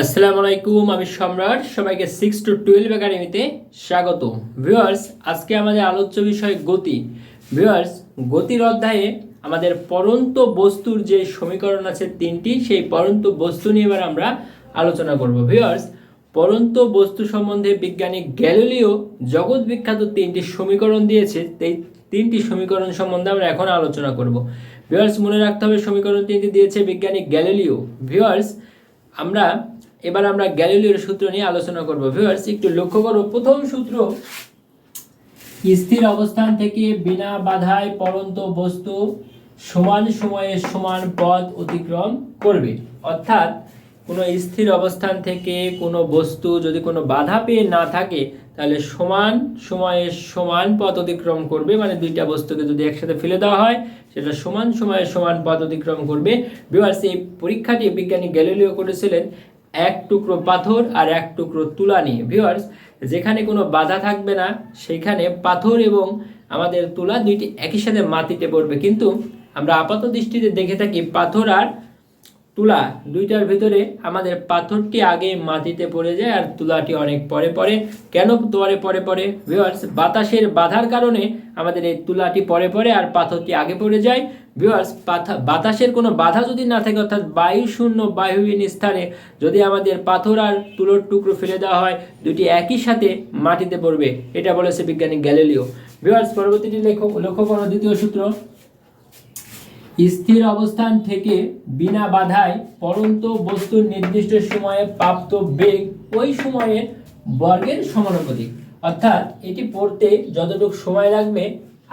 আসসালামু আলাইকুম, আমি সম্রাট। সবাইকে সিক্স টু টুয়েলভ একাডেমিতে স্বাগত ভিউয়ার্স আজকে আমাদের আলোচ্য বিষয় গতি। ভিউয়ার্স গতির অধ্যায়ে আমাদের পরন্ত বস্তুর যে সমীকরণ আছে তিনটি, সেই পরন্ত বস্তু নিয়ে এবার আমরা আলোচনা করব। ভিউয়ার্স পরন্ত বস্তু সম্বন্ধে বিজ্ঞানী গ্যালিলিও জগৎ বিখ্যাত তিনটি সমীকরণ দিয়েছে। এই তিনটি সমীকরণ সম্বন্ধে আমরা এখন আলোচনা করব। ভিউয়ার্স মনে রাখতে হবে সমীকরণ তিনটি দিয়েছে বিজ্ঞানী গ্যালিলিও। ভিউয়ার্স আমরা এবার আমরা গ্যালিলিওর সূত্র নিয়ে আলোচনা করব। ভিউয়ার্স, একটু লক্ষ্য করো, প্রথম সূত্র স্থির অবস্থান থেকে বিনা বাধায় পরন্ত বস্তু সমান সময়ে সমান পথ অতিক্রম করবে। অর্থাৎ কোনো স্থির অবস্থান থেকে কোনো বস্তু যদি কোনো বাধা পেয়ে না থাকে, তাহলে সমান সময়ে সমান পথ অতিক্রম করবে। মানে দুইটা বস্তুকে যদি একসাথে ফেলে দেওয়া হয়, সেটা সমান সময়ে সমান পথ অতিক্রম করবে। ভিউয়ার্স, এই পরীক্ষাটি বিজ্ঞানী গ্যালিলিও করেছিলেন এক টুকরো পাথর আর এক টুকরো তুলা নিয়ে। ভিউয়ার্স যেখানে কোনো বাধা থাকবে না, সেখানে পাথর এবং আমাদের তুলা দুইটি একই সাথে মাটিতে পড়বে। কিন্তু আমরা আপাত দৃষ্টিতে দেখে থাকি পাথর আর তুলা দুইটার ভিতরে আমাদের পাথরটি আগে মাটিতে পড়ে যায় আর তুলাটি অনেক পরে পরে কেন পরে পরে পরে ভিউয়ার্স বাতাসের বাধার কারণে আমাদের এই তুলাটি পরে পরে আর পাথরটি আগে পড়ে যায়। ভিউয়ার্স বাতাসের কোনো বাধা যদি না থাকে, অর্থাৎ বায়ু শূন্য বায়ুহীন স্থানে যদি আমাদের পাথর আর তুলোর টুকরো ফেলে দেওয়া হয় দুটি একই সাথে মাটিতে পড়বে। এটা বলেছে বিজ্ঞানী গ্যালিলিও। ভিউয়ার্স পরবর্তীটি লেখক, লক্ষ্য করো, দ্বিতীয় সূত্র। স্থির অবস্থান থেকে বিনা বাধায় পরন্ত বস্তুর নির্দিষ্ট সময়ে প্রাপ্ত বেগ ওই সময়ের বর্গের সমানুপাতিক। অর্থাৎ এটি পড়তে যতটুকু সময় লাগবে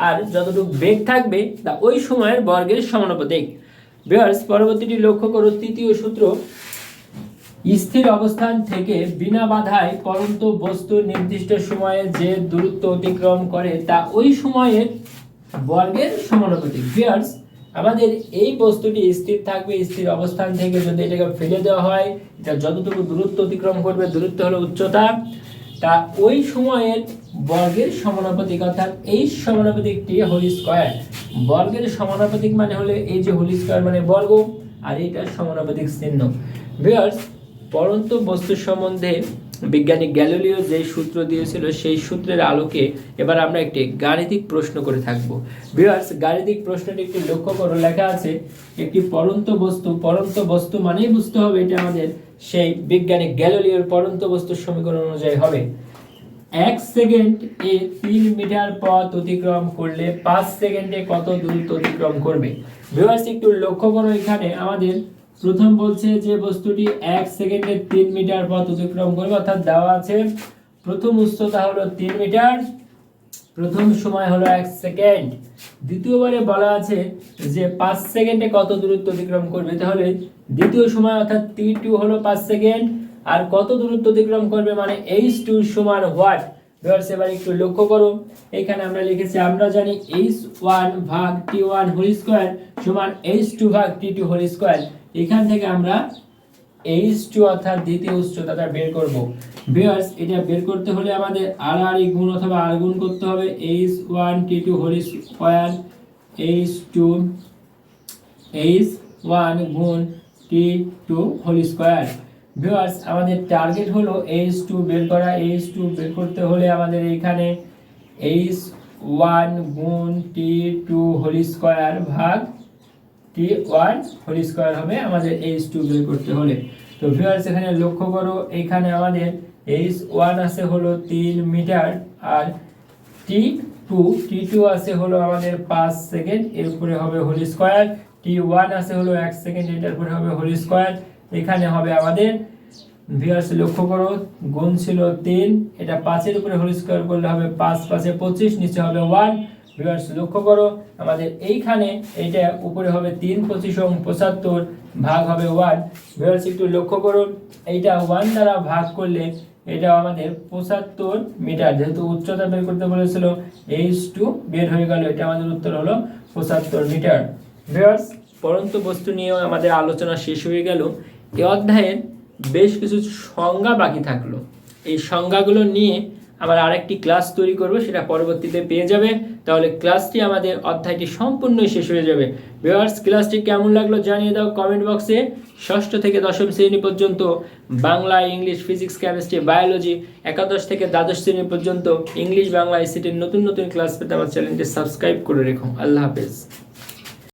আর যতটুকু বেগ থাকবে, তা ওই সময়ের বর্গের সমানুপাতিক। বিয়ার্স পরবর্তীটি লক্ষ্য করো, তৃতীয় সূত্র। স্থির অবস্থান থেকে বিনা বাধায় পরন্ত বস্তু নির্দিষ্ট সময়ে যে দূরত্ব অতিক্রম করে, তা ওই সময়ের বর্গের সমানুপাতিক। বিয়ার্স আমাদের এই বস্তুটি স্থির থাকবে, স্থির অবস্থান থেকে যদি এটাকে ফেলে দেওয়া হয় এটা যতটুকু দূরত্ব অতিক্রম করবে, দূরত্ব হলো উচ্চতা। তা ওই সময়ের বর্গের সমানুপাতিক অর্থাৎ এই সমানুপাতিকটি হোল স্কোয়ার। বর্গের সমানুপাতিক মানে হলে এই যে হোল স্কোয়ার মানে বর্গ, আর এইটার সমানুপাতিক চিহ্ন। বিয়ার্স পরন্ত বস্তু সম্বন্ধে বিজ্ঞানী গ্যালিলিও যে সূত্র দিয়েছিল, সেই সূত্রের আলোকে এবার আমরা একটি গাণিতিক প্রশ্ন করে থাকব। ভিউয়ার্স গাণিতিক প্রশ্নটি একটি লক্ষ্য করো। লেখা আছে, একটি পরন্ত বস্তু পরন্ত বস্তু মানেই বুঝতে হবে এটা আমাদের সেই বিজ্ঞানী গ্যালিলিওর পরন্ত বস্তুর সমীকরণ অনুযায়ী হবে। এক সেকেন্ড এ তিন মিটার পথ অতিক্রম করলে পাঁচ সেকেন্ডে কত দূরত্ব অতিক্রম করবে? ভিউয়ার্স একটু লক্ষ্য করো এখানে আমাদের প্রথম বলছে যে বস্তুটি এক সেকেন্ডে তিন মিটার পথ অতিক্রম করবে, অর্থাৎ দেওয়া আছে প্রথম উচ্চতা হলো তিন মিটার, প্রথম সময় হলো এক সেকেন্ড। দ্বিতীয়বারে বলা আছে যে পাঁচ সেকেন্ডে কত দূরত্ব অতিক্রম করবে, তাহলে দ্বিতীয় সময় অর্থাৎ টি টু হলো পাঁচ সেকেন্ড, আর কত দূরত্ব অতিক্রম করবে মানে এইচ টু সমান হোয়াট এবার একটু লক্ষ্য করো, এখানে আমরা লিখেছি, আমরা জানি এইচ ওয়ান ভাগ টি ওয়ান হোল স্কোয়ার সমান এইচ টু ভাগ টি টু হোল স্কোয়ার। এখান থেকে আমরা এইচ টু অর্থাৎ দ্বিতীয় উচ্চতাটা বের করব। ভিউয়ার্স এটা বের করতে হলে আমাদের আর আর ই গুণ অথবা আর গুণ করতে হবে। H one T two whole square H two H one গুণ T two whole square viewers আমাদের টার্গেট হলো এইচ টু বের করা। এইচ টু বের করতে হলে আমাদের এখানে এইচ ওয়ান গুণ টি টু হোল স্কোয়ার ভাগ টি ওয়ান হোল স্কোয়ার হবে আমাদের এইচ টু বের করতে হলে। তো ভিউয়ার্স এখানে লক্ষ্য করো এখানে আমাদের এইচ ওয়ান আছে হলো তিন মিটার আর টি টু টি টু আছে হলো আমাদের পাঁচ সেকেন্ড, এরপরে হবে হোল স্কোয়ার। টি ওয়ান আছে হলো এক সেকেন্ড এটার পরে হবে হোল স্কোয়ার। এখানে হবে আমাদের ভিউয়ার্স লক্ষ্য করো, গুণ ছিল তিন, এটা পাঁচের উপরে হোল স্কোয়ার করলে হবে পাঁচ, পাঁচে পঁচিশ, নিচে হবে ওয়ান। ভিউয়ার্স লক্ষ্য করো, আমাদের এইখানে এইটা উপরে হবে তিন, পঁচিশ এবং পঁচাত্তর ভাগ হবে ওয়ান ভিউয়ার্স একটু লক্ষ্য করুন, এইটা ওয়ান দ্বারা ভাগ করলে এটা আমাদের পঁচাত্তর মিটার। যেহেতু উচ্চতা বের করতে বলেছিল এইচ টু বের হয়ে গেল, এটা আমাদের উত্তর হলো পঁচাত্তর মিটার। ভিউয়ার্স পরন্ত বস্তু নিয়েও আমাদের আলোচনা শেষ হয়ে গেল। এই অধ্যায়ের বেশ কিছু সংজ্ঞা বাকি থাকল। এই সংজ্ঞাগুলো নিয়ে আমার আরেকটি ক্লাস তৈরি করব, সেটা পরবর্তীতে পেয়ে যাবে। তাহলে ক্লাসটি আমাদের অধ্যায়টি সম্পূর্ণই শেষ হয়ে যাবে। ভিউয়ার্স ক্লাসটি কেমন লাগল জানিয়ে দাও কমেন্ট বক্সে ষষ্ঠ থেকে দশম শ্রেণি পর্যন্ত Bangla, English physics chemistry biology একাদশ থেকে দ্বাদশ শ্রেণি পর্যন্ত ইংলিশ, বাংলা আইসিটির নতুন নতুন ক্লাস পেতে আমার চ্যানেলটি সাবস্ক্রাইব করে রেখো। আল্লাহ হাফেজ।